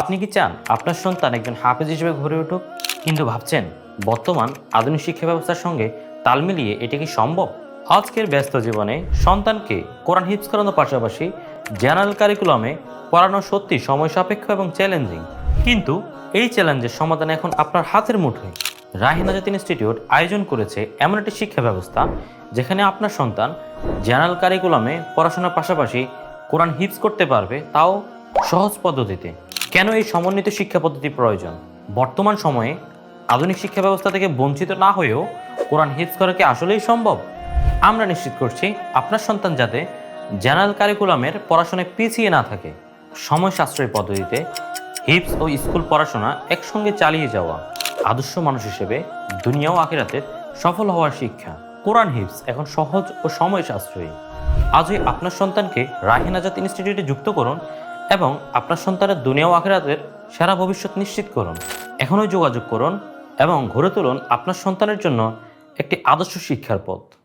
আপনি কি চান আপনার সন্তান একজন হাফেজ হিসেবে গড়ে উঠুক? কিন্তু ভাবছেন, বর্তমান আধুনিক শিক্ষা ব্যবস্থার সঙ্গে তাল মিলিয়ে এটা কি সম্ভব? আজকের ব্যস্ত জীবনে সন্তানকে কোরআন হিপস করানোর পাশাপাশি জেনারেল কারিকুলামে পড়ানো সত্যি সময় সাপেক্ষ এবং চ্যালেঞ্জিং। কিন্তু এই চ্যালেঞ্জের সমাধান এখন আপনার হাতের মুঠোয়। রাহিনা জাতিন ইনস্টিটিউট আয়োজন করেছে এমন একটি শিক্ষা ব্যবস্থা যেখানে আপনার সন্তান জেনারেল কারিকুলামে পড়াশোনার পাশাপাশি কোরআন হিপস করতে পারবে তাও সহজ পদ্ধতিতে। কেন এই সমন্বিত শিক্ষা পদ্ধতি প্রয়োজন? বর্তমান সময়ে আধুনিক শিক্ষা ব্যবস্থা থেকে বঞ্চিত না হয়েও কোরআন হিপস করা কি আসলেই সম্ভব? আমরা নিশ্চিত করছি আপনার সন্তান যাতে জেনারেল কারিকুলামের পড়াশোনায় পিছিয়ে না থাকে, সময় সাশ্রয়ী পদ্ধতিতে হিপস ও স্কুল পড়াশোনা একসঙ্গে চালিয়ে যাওয়া আদর্শ মানুষ হিসেবে দুনিয়া ও আখিরাতের সফল হওয়ার শিক্ষা। কোরআন হিপস এখন সহজ ও সময় সাশ্রয়ী। আজই আপনার সন্তানকে রাহিন আজাদ ইনস্টিটিউটে যুক্ত করুন এবং আপনার সন্তানের দুনিয়া ও আখেরাতের সেরা ভবিষ্যৎ নিশ্চিত করুন। এখনই যোগাযোগ করুন এবং গড়ে তুলুন আপনার সন্তানের জন্য একটি আদর্শ শিক্ষার পথ।